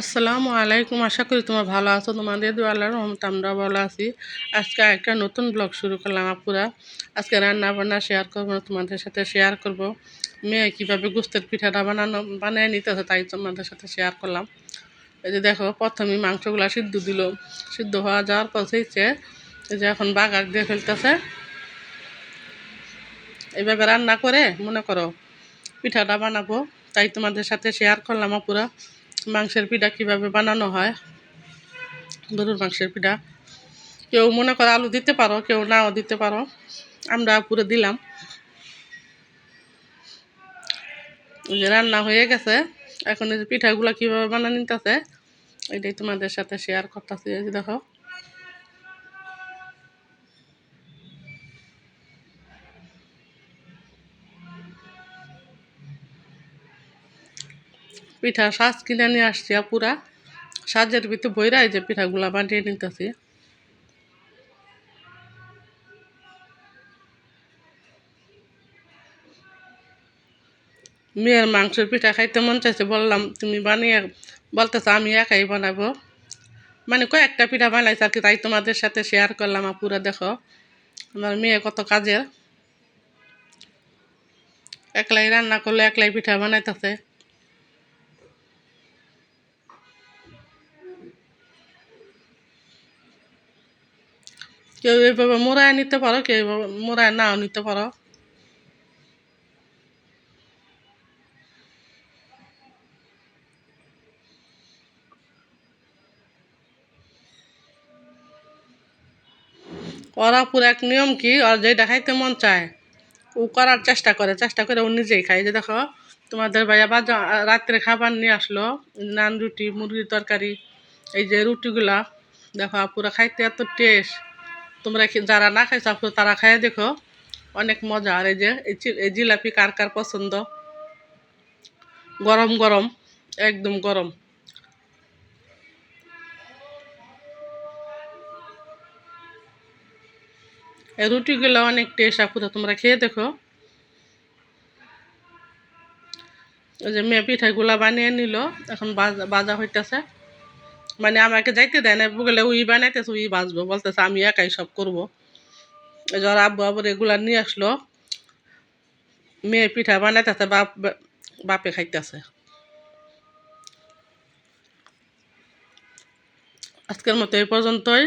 আসসালামু আলাইকুম। আশা করি তোমার ভালো আছো। তোমাদের আল্লাহর রহমত আমরা ভালো আছি। আজকে একটা নতুন ব্লগ শুরু করলাম আপুরা। আজকে রান্না বান্না শেয়ার করব, তোমাদের সাথে শেয়ার করব। মেয়ে কীভাবে গুস্তের পিঠাটা বানানো, বানিয়ে নিতেছে তাই তোমাদের সাথে শেয়ার করলাম। এই যে দেখো, প্রথমে মাংসগুলো সিদ্ধ দিল। সিদ্ধ হওয়া যাওয়ার হয়েছে এই যে এখন বাগার দিয়ে ফেলতেছে। এইভাবে রান্না করে, মনে করো, পিঠাটা বানাবো। তাই তোমাদের সাথে শেয়ার করলাম আপুরা। মাংসের পিঠা কীভাবে বানানো হয়? গরুর মাংসের পিঠা। কেউ মনে করে আলু দিতে পারো, কেউ নাও দিতে পারো। আমরা পুরো দিলাম। রান্না হয়ে গেছে। এখন এই পিঠাগুলো কীভাবে বানানো নিতেছে এটাই তোমাদের সাথে শেয়ার করতেছি। দেখো পিঠা সাজ কিনে নিয়ে আসছি পুরা সাজের ভিতরে বইরা এই যে পিঠাগুলা বানিয়ে নিতেছি। মেয়ের মাংসের পিঠা খাইতে মন চাইছে, বললাম, তুমি বানিয়ে বলতেছো, আমি একাই বানাবো। মানে কয়েকটা পিঠা বানাইছে আর কি, তাই তোমাদের সাথে শেয়ার করলাম পুরা দেখো। আমার মেয়ে কত কাজের। একলাই রান্না করলে, একলাই পিঠা বানাইতেছে। কেউ এইভাবে মোড়ায় নিতে পারো, কেউ এইভাবে মোড়ায় নাও নিতে পারো। ওরা পুরো এক নিয়ম কি? আর যেটা খাইতে মন চায়, ও করার চেষ্টা করে চেষ্টা করে ও নিজেই খায়। যে দেখো, তোমাদের ভাইয়া বাজা রাত্রে খাবার নিয়ে আসলো, নান রুটি, মুরগির তরকারি, এই যে রুটিগুলা, দেখো পুরো খাইতে এত টেস্ট তোমরা যারা না খাইছো তারা খাইয়ে দেখো। অনেক মজা। আর এই যে, এই জিলাপি কার কার পছন্দ? গরম গরম, একদম গরম। এই রুটিগুলো অনেক টেস্ট আপুরা, তোমরা খেয়ে দেখো। ওই যে মেয়ে পিঠাগুলা বানিয়ে নিল, এখন বাজা বাজা হইতেছে। মানে আমাকে যাইতে দেয় না, বলে উই বানাইতেছে, উই বাঁচবো। বলতেছে, আমি একাই সব করব। জ্বর আব্বু আবার রেগুলার নিয়ে আসলো। মেয়ে পিঠা বানাইতেছে, বাপ, বাপে খাইতেছে। আজকের মতো এই পর্যন্তই।